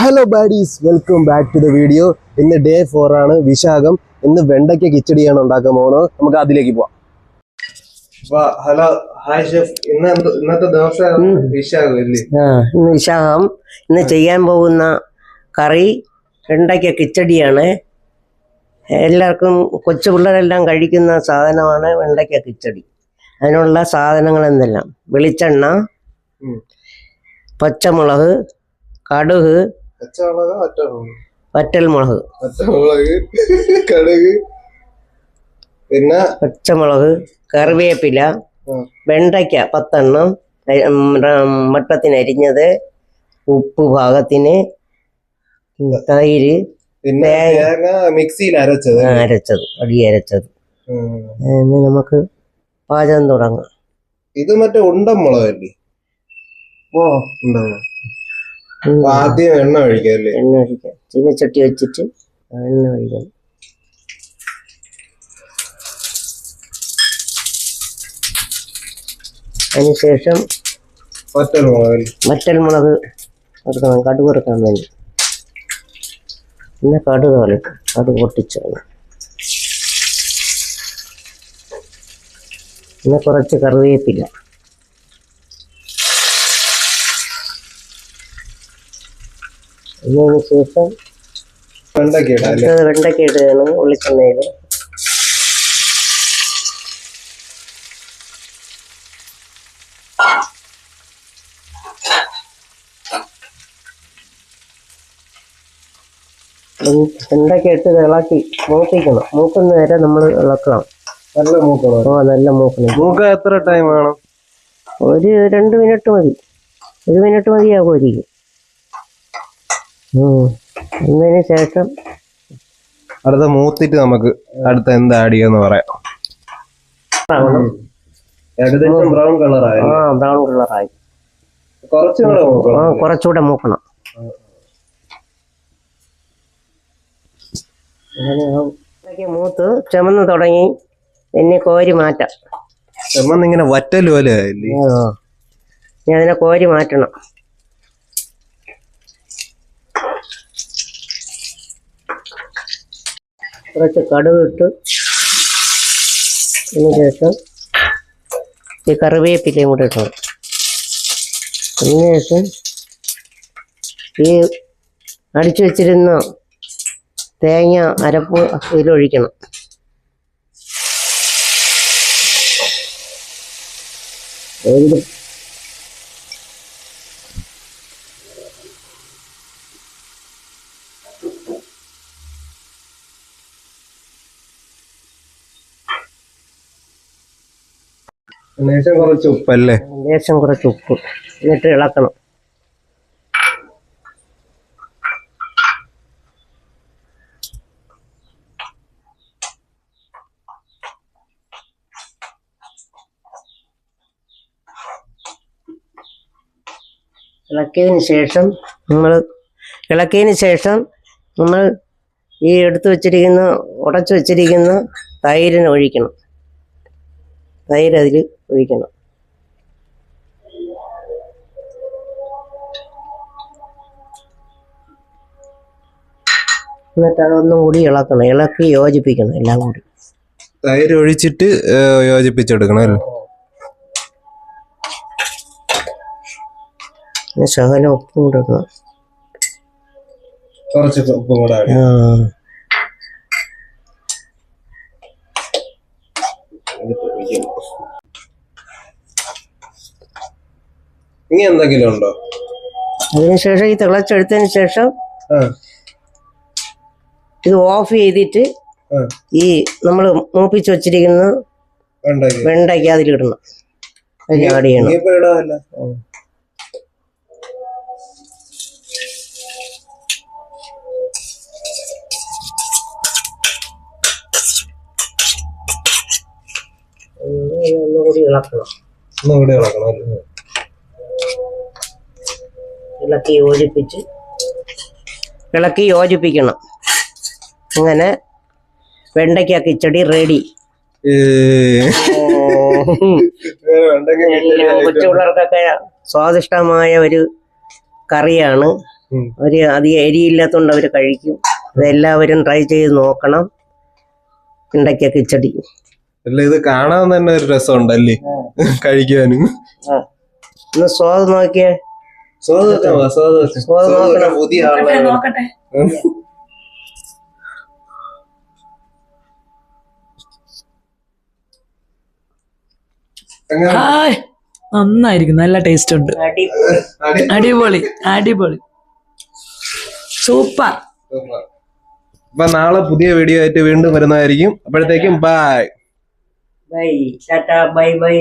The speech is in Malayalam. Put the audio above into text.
Hello buddies welcome back to the video ഇന്ന് ഡേ ഫോർ ആണ്. വിശാഖം ഇന്ന് വെണ്ടയ്ക്ക കിച്ചടിയാണ് ഉണ്ടാക്കാൻ പോകുന്നത്. നമുക്ക് അതിലേക്ക് പോവാം. ഹലോ. ഹായ് ഷെഫ് ഇന്ന് ഇന്നത്തെ ദിവസം വിശാഖം ഇല്ലേ ആ ഇന്ന് വിശാഖം. ഇന്ന് ചെയ്യാൻ പോകുന്ന കറി വെണ്ടയ്ക്ക കിച്ചടിയാണ്. എല്ലാവർക്കും കൊച്ചു പിള്ളേരെല്ലാം കഴിക്കുന്ന സാധനമാണ് വെണ്ടയ്ക്ക കിച്ചടി. അതിനുള്ള സാധനങ്ങൾ എന്തെല്ലാം? വെളിച്ചെണ്ണ പച്ചമുളക് കടുക് വറ്റൽമുളക് കടുക് പിന്നെ പച്ചമുളക് കറിവേപ്പില വെണ്ടയ്ക്ക പത്തെണ്ണം വട്ടത്തിന് അരിഞ്ഞത് ഉപ്പ് പാകത്തിന് തൈര് പിന്നെ മിക്സിയിൽ അരച്ചത്. അരച്ചത്. അടി അരച്ചത്. നമുക്ക് പാചകം തുടങ്ങാം. ഇത് മറ്റേ ഉണ്ടൻ മുളകല്ലേ? ഓ. ഉണ്ടാവും അപ്പൊ ആദ്യം എണ്ണ ഒഴിക്കാം അല്ലേ എണ്ണ ഒഴിക്കാം. ചീനച്ചട്ടി വെച്ചിട്ട് എണ്ണ ഒഴിക്കണം അതിനുശേഷം പറ്റൽ മുളക് വറ്റൽമുളക് എടുക്കണം കടുക് എടുക്കാൻ വേണ്ടി. പിന്നെ കടുക് കളിട്ട് കടുക് പൊട്ടിച്ചാണ് പിന്നെ കുറച്ച് കറിവേപ്പില. അതിന് ശേഷം വെണ്ടക്ക ഇടുകയാണ് വെണ്ടയ്ക്ക ഇട്ട് ഇളക്കി മൂപ്പിക്കണം. മൂക്കുന്ന വരെ നമ്മൾ ഇളക്കണം. നല്ല മൂക്കണം? ഓ നല്ല മൂക്കണം. മൂക്ക എത്ര ടൈം വേണം? ഒരു രണ്ട് മിനിറ്റ് മതി. ഒരു മിനിറ്റ് മതിയാകുമായിരിക്കും. അതിന് ശേഷം അടുത്ത മൂത്തിട്ട് നമുക്ക് അടുത്ത എന്താ ആഡ് ചെയ്യാന്ന് പറയാം. ഏകദേശം ബ്രൗൺ കളറായി ആ ബ്രൗൺ കളറായി കുറച്ചും കൂടെ ആ മൂക്കണം. കുറച്ചുകൂടെ മൂത്ത് ചുമന്ന് തുടങ്ങി എന്നെ കോരി മാറ്റാം. ഇങ്ങനെ വറ്റൽ പോലെ ഞാൻ അതിനെ കോരി മാറ്റണം. കുറച്ച് കടുക് ഇട്ട് അതിനുശേഷം ഈ കറിവേപ്പിലയും കൂടെ ഇട്ടു. അതിനുശേഷം ഈ അടിച്ചു വെച്ചിരുന്ന തേങ്ങ അരപ്പ് ഇതിലൊഴിക്കണം ഇതിൽ ലേശം കുറച്ച് ഉപ്പല്ലേ? ലേശം കുറച്ച് ഉപ്പ്. എന്നിട്ട് ഇളക്കണം. ഇളക്കിയതിന് ശേഷം നമ്മൾ ഇളക്കിയതിന് ശേഷം നമ്മൾ ഈ എടുത്തു വച്ചിരിക്കുന്ന ഉടച്ചു വച്ചിരിക്കുന്ന തൈരിന് ഒഴിക്കണം. തൈര് അതിൽ ഒഴിക്കണം. എന്നിട്ട് അതൊന്നും കൂടി ഇളക്കണം. ഇളക്കി യോജിപ്പിക്കണം എല്ലാം കൂടി. തൈര് ഒഴിച്ചിട്ട് യോജിപ്പിച്ചെടുക്കണം അല്ലേ? ശകലം ഉപ്പും കൂടെ കുറച്ച് ഉപ്പും കൂടെ ആഡ് ഇനി എന്തെങ്കിലും ഉണ്ടോ അതിനുശേഷം ഈ തിളച്ചെടുത്തതിന് ശേഷം ഇത് ഓഫ് ചെയ്തിട്ട് ഈ നമ്മൾ മൂപ്പിച്ച് വെച്ചിരിക്കുന്ന വെണ്ടയ്ക്ക്. അതിലിടണം. അതിൽ ആഡ് ചെയ്യണം. ഒന്നുകൂടി ഇളക്കണം ഒന്നുകൂടി ഇളക്കണം അല്ലേ? ഇളക്കി യോജിപ്പിച്ച് ഇളക്കി യോജിപ്പിക്കണം. അങ്ങനെ വെണ്ടയ്ക്ക കിച്ചടി റെഡി കൊച്ചുപിള്ളേർക്കൊക്കെ സ്വാദിഷ്ടമായ ഒരു കറിയാണ്. ഒരു അവർ അധികം എരിയില്ലാത്തതുകൊണ്ട് അവർ കഴിക്കും. അതെല്ലാവരും ട്രൈ ചെയ്ത് നോക്കണം. വെണ്ടയ്ക്ക കിച്ചടി അല്ല ഇത് കാണാൻ തന്നെ ഒരു രസമുണ്ടല്ലേ? കഴിക്കാനും. സ്വാദ് നോക്കിയേ. പുതിയ നന്നായിരിക്കും നല്ല ടേസ്റ്റ് ഉണ്ട്. അടിപൊളി അടിപൊളി അടിപൊളി. സൂപ്പർ. അപ്പൊ നാളെ പുതിയ വീഡിയോ ആയിട്ട് വീണ്ടും വരുന്നതായിരിക്കും. അപ്പോഴത്തേക്കും bye bye tata bye bye